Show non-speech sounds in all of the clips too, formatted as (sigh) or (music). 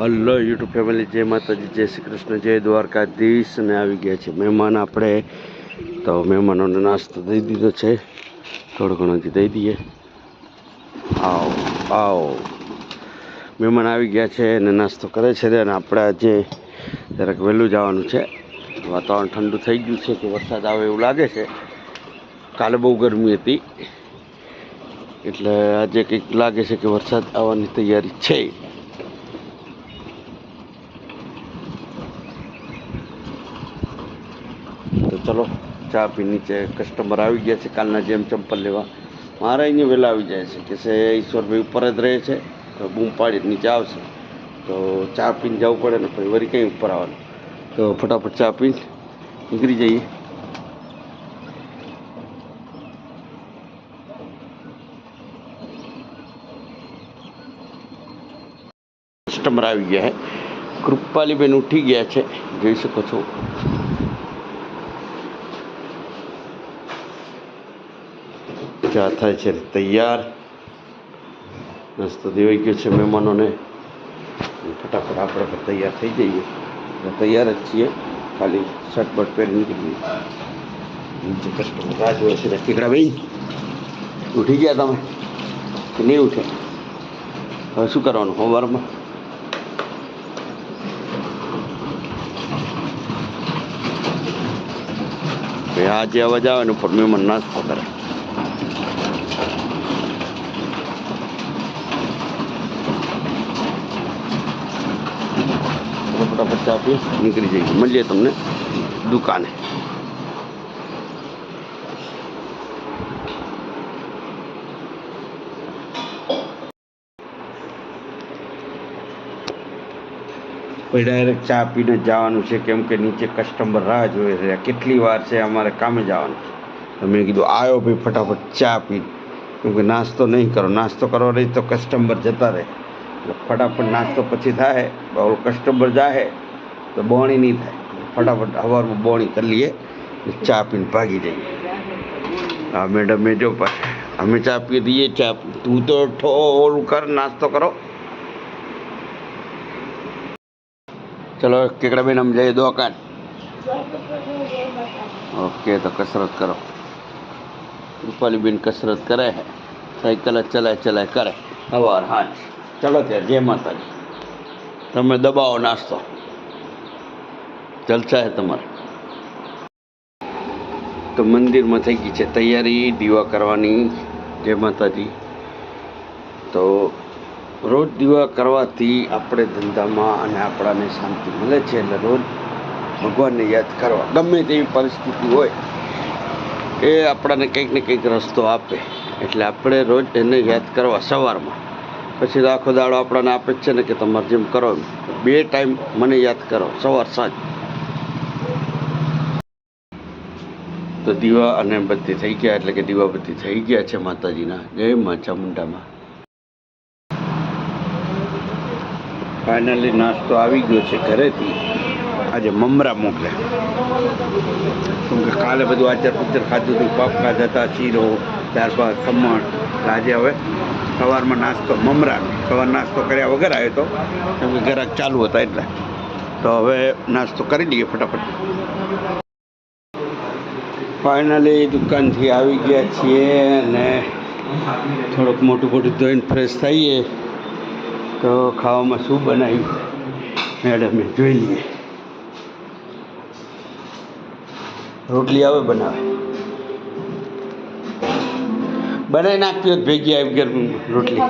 Hello YouTube family જય માતાજી, જય શ્રી કૃષ્ણ, જય દ્વારકાધીશ અને આવી ગયા છે મહેમાન આપણે. તો મહેમાનોને નાસ્તો દઈ દીધો છે. થોડો ઘણો જે દઈ દઈએ. આવો આવો. મહેમાન આવી ગયા છે અને નાસ્તો કરે છે અને આપણે આજે જરાક વહેલું જવાનું છે. વાતાવરણ ઠંડુ થઈ ગયું છે કે વરસાદ આવે એવું લાગે છે. કાલે બહુ ગરમી હતી. એટલે આજે કંઈક લાગે છે કે વરસાદ આવવાની તૈયારી છે. ચલો, ચા પી નીચે કસ્ટમર આવી ગયા છે, કાલના જેમ ચંપલ લેવા. મારે અહીંયા વહેલા આવી જાય છે, કે છે, ઈશ્વરભાઈ ઉપર જ રહે છે, તો બૂમ પાડી નીચે આવશે. તો ચા પીને જવું પડે ને, પછી વળી કંઈ ઉપર આવવાનું. તો ફટાફટ ચા પીને નીકળી જઈએ. કસ્ટમર આવી ગયા છે. કૃપાલીબેન ઉઠી ગયા છે, જોઈ શકો છો. ચા થાય છે, તૈયાર. નાસ્તો દેવાઈ ગયો છે મહેમાનોને. ફટાફટ આપણે પણ તૈયાર થઈ જઈએ. તૈયાર જ છીએ. ખાલી શર્ટ બટ પહેરી નીકળી નીચે કસ્ટમર રાહ જોવે છે ટીકડા ભાઈ, ઉઠી ગયા તમે? કે નહીં ઉઠ્યા હવે શું કરવાનું હોમવર્કમાં આજે અવાજ આવે ને મહેમાન નાસ્તો કરે. તો ફટાફટ ચા પી નીકળી જઈએ મળીએ તમને દુકાને પછી ડાયરેક્ટ ચા પીને જ જવાનું છે કેમ કે નીચે કસ્ટમર રાહ જોઈ રહ્યા કેટલી વાર છે અમારે કામે જવાનું છે તો મેં કીધું આવ્યો ભાઈ ફટાફટ ચા પી કેમ કે નાસ્તો નહીં કરો નાસ્તો કરો રહી તો કસ્ટમર જતા રહે એટલે ફટાફટ નાસ્તો પછી થાય ઓલો કસ્ટમર જાય તો બોણી નહીં થાય. ફટાફટ સવારમાં બોણી કરી લઈએ ને ચા પીને ભાગી જઈએ. હા, મેડમ મેં જો પા- અમે ચા પી દઈએ ચા પી- તું તો ઠો ઓલું કર, નાસ્તો કરો. ચલો, કેકડાબેન, અમે જઈએ દુકાન. ઓકે, તો કસરત કરો. રૂપાલીબેન કસરત કરે છે સાયકલ જ ચલાય ચલાય કરે. સવાર, હાજ. ચલો ત્યારે, જય માતાજી. તમે દબાવો નાસ્તો. જલસા છે તમારે. તો મંદિરમાં થઈ ગઈ છે તૈયારી, દીવા કરવાની, જય માતાજી. તો રોજ દીવા કરવાથી આપણે ધંધામાં અને આપણાને શાંતિ મળે છે એટલે રોજ ભગવાનને યાદ કરવા. ગમે તેવી પરિસ્થિતિ હોય એ આપણાને કંઈક ને કંઈક રસ્તો આપે. એટલે આપણે રોજ એને યાદ કરવા સવારમાં. પછી આખો દાડો આપણને આપે છે ને કે તમારે જેમ કરો બે ટાઈમ મને યાદ કરો, સવાર સાંજ. તો દીવા અને બત્તી થઈ ગયા એટલે કે દીવા બત્તી થઈ ગયા છે માતાજીના. જય મા ચામુંડામાં. ફાઇનલી નાસ્તો આવી ગયો છે ઘરેથી. આજે મમરા મોકલે. કેમ કે કાલે બધું આચર પચાર ખાધું હતું પાપકા જતા શીરો ત્યારબાદ ખમણ. આજે હવે સવારમાં નાસ્તો મમરા. સવાર નાસ્તો કર્યા વગર આવ્યો તો. કેમ કે ઘરાક ચાલુ હતા એટલે. તો હવે નાસ્તો કરી લઈએ ફટાફટ. ફાઇનલી દુકાનથી આવી ગયા છીએ અને થોડુંક મોટું મોટું ધોઈને ફ્રેશ થઈએ તો ખાવામાં શું બનાવ્યું? મેડમે જોઈ લઈએ. રોટલી આવે બનાવે. બનાવી નાખતી હોત, ભેગી આવી ઘેર રોટલી.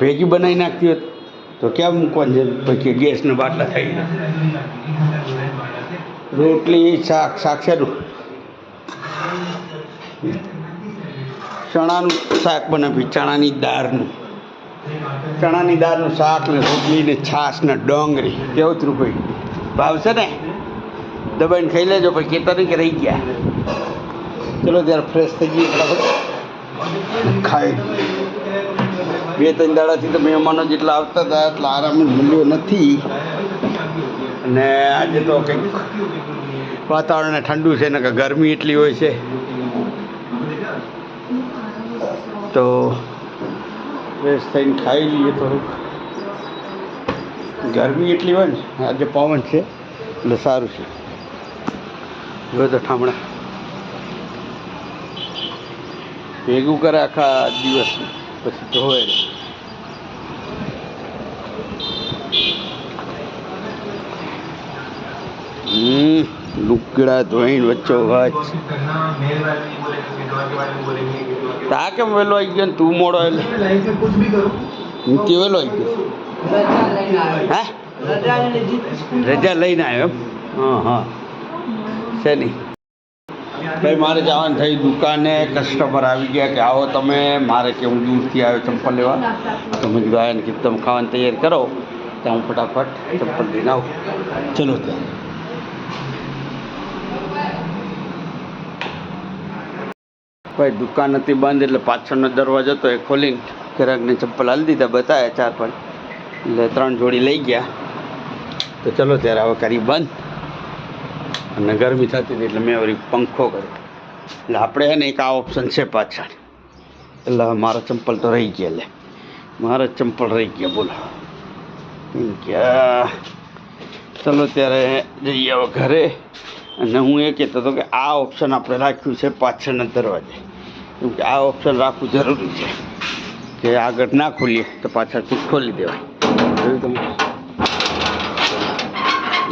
ભેગી બનાવી નાખતી હોત, તો ક્યાં મૂકવાની પછી ગેસના બાટલા થઈ રોટલી, શાક શાક શેનું? ચણાનું શાક બનાવ્યું, ચણાની દાળનું. ચણાની દાળનું શાક ને રોટલી ને છાશ ને ડોંગરી કેવું થયું ભાઈ ભાવશે ને? દબાઈને ખાઈ લેજો, પછી કહેતા નહીં કે રહી ગયા. ચલો ત્યારે ફ્રેશ થઈ ફટાફટ. ખાઈ. બે ત્રણ દાડાથી તો મહેમાનો જેટલા આવતા હતા, એટલા આરામ મળ્યો નથી. અને આજે તો કંઈક વાતાવરણ ઠંડુ છે ને કે ગરમી એટલી હોય છે. તો ફ્રેશ થઈને ખાઈ લઈએ થોડુંક. ગરમી એટલી હોય ને, આજે પવન છે, એટલે સારું છે. જો તો ઠામણા ભેગું કરે આખા દિવસ, પછી ધોવે. હમ, લુગડા ધોઈને વચ્ચો વચ તા કેમ વેલો આવી ગયો ને તું મોડો એટલે હું કે વેલો આવી ગયો? હા? રજા લઈને આવ્યો એમ? હા હા. છે નહીં ભાઈ મારે જવાનું થઈ દુકાને. કસ્ટમર આવી ગયા કે આવો તમે. મારે કે હું દૂરથી આવ્યો ચંપલ લેવા. તો મેં કીધું ને કીધું તમે ખાવાની તૈયારી કરો. ત્યાં હું ફટાફટ ચંપલ લઈને આવું. ચલો ત્યાં ભાઈ, દુકાન હતી બંધ એટલે પાછળનો દરવાજો હતો એ ખોલીને ગ્રાહકને ચંપલ હાલી દીધા બતાવ્યા ચાર પાંચ. એટલે ત્રણ જોડી લઈ ગયા. તો ચલો ત્યારે હવે કરી બંધ. અને ગરમી થતી હતી એટલે મેં વળી પંખો કર્યો. એટલે આપણે છે ને એક આ ઓપ્શન છે પાછળ. એટલે મારા ચંપલ તો રહી ગયા એટલે મારા ચંપલ રહી ગયા, બોલો. આ, ચલો ત્યારે જઈએ હવે ઘરે. અને હું એ કહેતો હતો કે આ ઓપ્શન આપણે રાખ્યું છે પાછળના દરવાજે. કેમ કે આ ઓપ્શન રાખવું જરૂરી છે. કે આગળ ના ખોલીએ તો પાછળથી ખોલી દેવાય. જોયું તમે?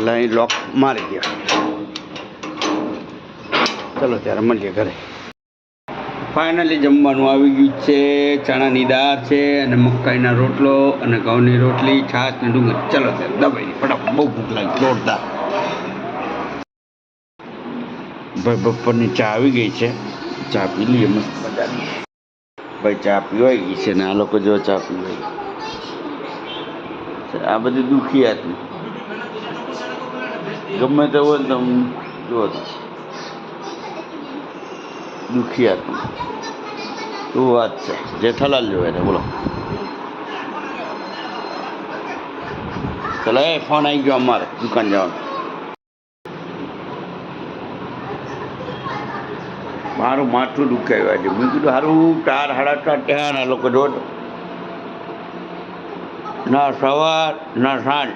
લાઈન લોક મારી દેવાય. ચલો ત્યારે મળીએ ઘરે. ફાઇનલી જમવાનું આવી ગયું છે ચણાની દાળ છે, અને મકાઈના રોટલો, અને ઘઉંની રોટલી, છાશ, ને ડુંગર ચલો ત્યારે દબાઈ ફટાફટ બહુ ભૂખ લાગી. જોરદાર. ભાઈ, બપોરની ચા આવી ગઈ છે. ચા પી લઈએ મસ્ત મજાની. ભાઈ, ચા પીવાઈ ગઈ છે ને આ લોકો જો ચા પીવાઈ આ બધી દુઃખી હતી ગમે તે હોય ને તમે જુઓ તો. હતું શું વાત છે? જેઠાલાલ જોવે ને બોલો. ચલો, એ ફોન આવી ગયો અમારે, દુકાન જવાનો. મારું માથું દુખાયું આજે. મેં કીધું સારું ચાર સાડા ચાર ત્યાં આ લોકો જો ના સવાર ના સાંજ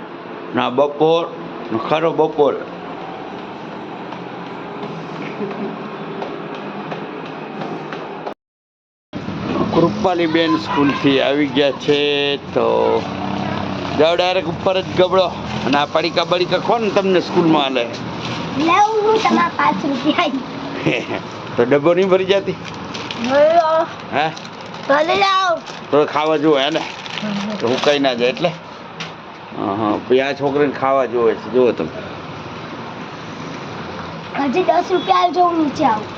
ના બપોર ખરો બપોર. કૃપાલીબેન સ્કૂલથી આવી ગયા છે તો જાઓ ડાયરેક્ટ ઉપર જ ગબડો. અને આ પડીકા બડીકા કોણ તમને સ્કૂલમાં હાલે. હું તમારા પાંચ રૂપિયા. (laughs) તો ડબ્બો નહીં ભરી જતી? હે? તો ખાવા જોવે એને. ને તો હું કઈ ના જાય એટલે? હા આ છોકરીને ખાવા જોવે છે જુઓ તમે. હજી દસ રૂપિયા જો નીચે આવું.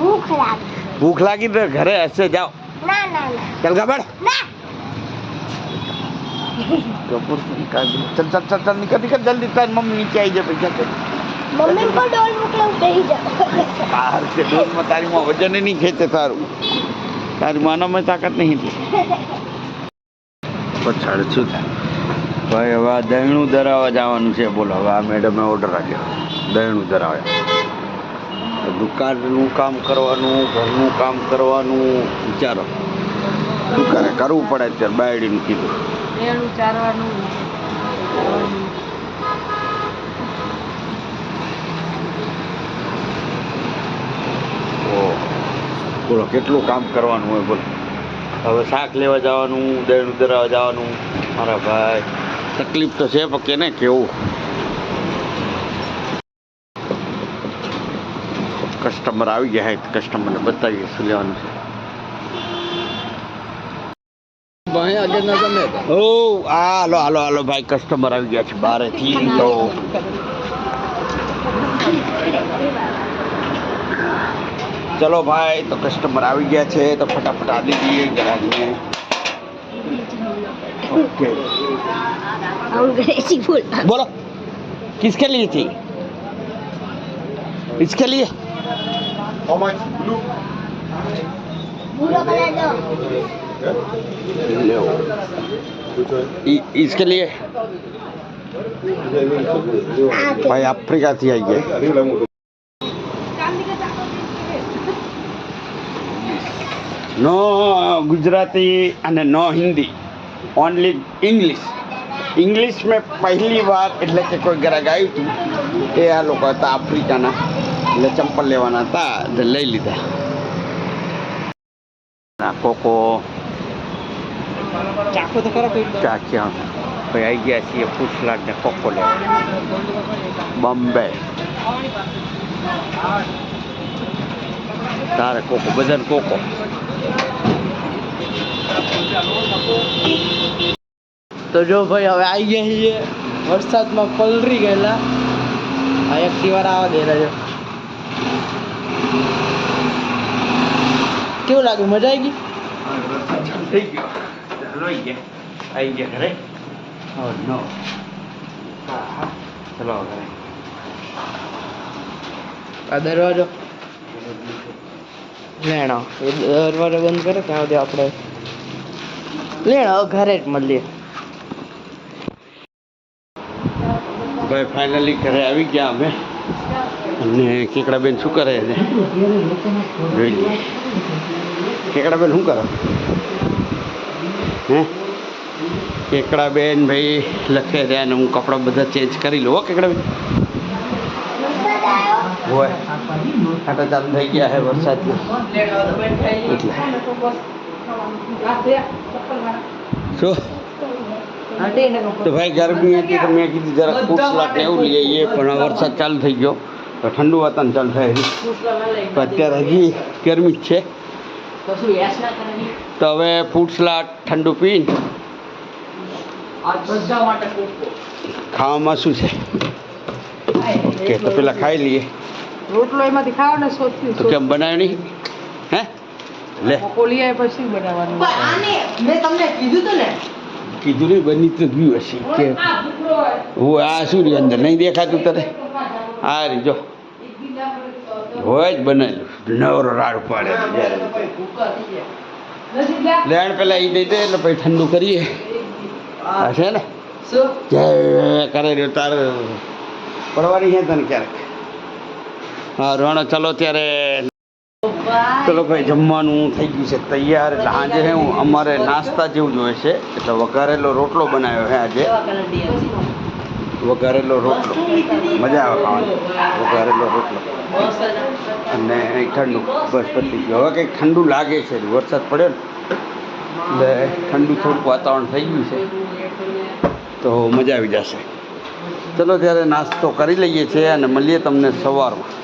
ભૂખ લાગી. ભૂખ લાગી તો ઘરે હશે જાઓ. ના ના ચાલ ગબડ. ના. કપૂર ચલ ચલ ચલ ચલ નીકળ નીકળ જલ્દી તારી મમ્મી નીચે આવી જાય પૈસા મમ્મી પર ડોલ મોકલાવું બેહી જાઓ. બહાર છે ડોલમાં તારી માં વજન નહીં ખેંચે તારું. તારી માનામાં તાકાત નહીં પછાડ છું થાય? ભાઈ હવે આ દહીણું ધરાવવા જવાનું છે. બોલો હવે આ મેડમે ઓર્ડર રાખ્યો દહીણું ધરાવ્યા દુકાનનું કામ કરવાનું ઘરનું કામ કરવાનું વિચારો. શું કરે કરવું પડે અત્યારે બાયડીનું કીધું. ચારવાનું. બોલો કેટલું કામ કરવાનું હોય બોલો. હવે શાક લેવા જવાનું દહીણું ધરાવવા જવાનું. મારા ભાઈ તકલીફ તો છે પણ કેને કેવું? કસ્ટમર આવી ગયા હે કસ્ટમરને બતાવીએ શું લેવાનું છે. ઓ હાલો હાલો હાલો ભાઈ કસ્ટમર આવી ગયા છે બારેથી તો. ચલો ભાઈ તો કસ્ટમર આવી ગયા છે તો ફટાફટ આલી દઈએ ગ્રાહકને ઓકે અંગ્રેજી બોલ बोलो किसके लिए थी इसके लिए ભૂરો કલર દો लो इ- इसके लिए આ કે भाई अफ्रीका थी आई નો ગુજરાતી અને no Hindi only English English મેં પહેલી વાર એટલે કે કોઈ ગ્રાહક આવ્યું હતું એ આ લોકો હતા આફ્રિકાના એટલે ચંપલ લેવાના હતા એટલે લઈ લીધા. કોકો. ચાખો તો ખરો ચાખ્યા ભાઈ આવી ગયા છીએ પૂછલાટ ને કોકો લેવા. બોમ્બે. તારે કોકો બધાને કોકો. તો જો ભાઈ હવે આવી ગયા છીએ. વરસાદમાં પલરી ગયેલા. આ એક્ટિવા આવા દે રહ્યો કેવું લાગ્યું? મજા આવી ગઈ? થઈ ગયો ચાલો આવી ગયા આવી ગયા ઘરે Oh no. ચલો ઘરે આ દરવાજો. લેણો. દરવાજો બંધ કરે, ત્યાં સુધી આપણે લેણા. ઘરે જ મળીએ. ભાઈ ફાઇનલી ઘરે આવી ગયા અમે. અને કેકડાબેન શું કરે છે? જોઈ લઈએ કેકડાબેન શું કરો? હે? કેકડાબેન ભાઈ લખે છે, અને હું કપડાં બધા ચેન્જ કરી લઉં કેકડાબેન. આવ્યો હોય આટા ચાલુ થઈ ગયા છે વરસાદના એટલે શું તો ભાઈ ગરમી હતી તો મેં કીધું જરાક ફૂટ સ્લાટ ને એવું લઈ આવીએ પણ હવે વરસાદ ચાલુ થઈ ગયો તો ઠંડુ વાતાવરણ ચાલુ થાય છે. તો અત્યારે હજી ગરમી જ છે તો હવે ફૂટ સ્લાટ ઠંડુ પીને ખાવામાં શું છે ઓકે તો પેલા ખાઈ લઈએ. રોટલો એમાંથી ખાવ ને સોથી તો કેમ બનાવ્યો નહીં? હે? લે. કોલિયા પછી બનાવવાનું. મેં તમને કીધું તો ને. કીધું નહીં બની તો ગયું હશે. કે હું આ શું રહ્યું અંદર? નહીં દેખાતું તને? આ રહી જો. હોય જ બનાવેલું. નવરો રાડ પાડે લેણ પેલા એ દઈ દે એટલે પછી ઠંડુ કરીએ. આ છે ને? શું? જય કરે રહ્યો તારે. પડવાની છે તને ક્યારેક? હા, રોણો, ચલો ત્યારે ચલો ભાઈ, જમવાનું થઈ ગયું છે તૈયાર. એટલે આજે હું અમારે નાસ્તા જેવું જોઈએ છે. એટલે વઘારેલો રોટલો બનાવ્યો છે આજે. વઘારેલો રોટલો. મજા આવે ખાવાની. વઘારેલો રોટલો. અને ઠંડુ બસ પતી ગયું. હવે કંઈક ઠંડુ લાગે છે. વરસાદ પડ્યો ને. એટલે ઠંડુ થોડુંક વાતાવરણ થઈ ગયું છે. તો મજા આવી જશે. ચલો ત્યારે નાસ્તો કરી લઈએ છીએ અને મળીએ તમને સવારમાં.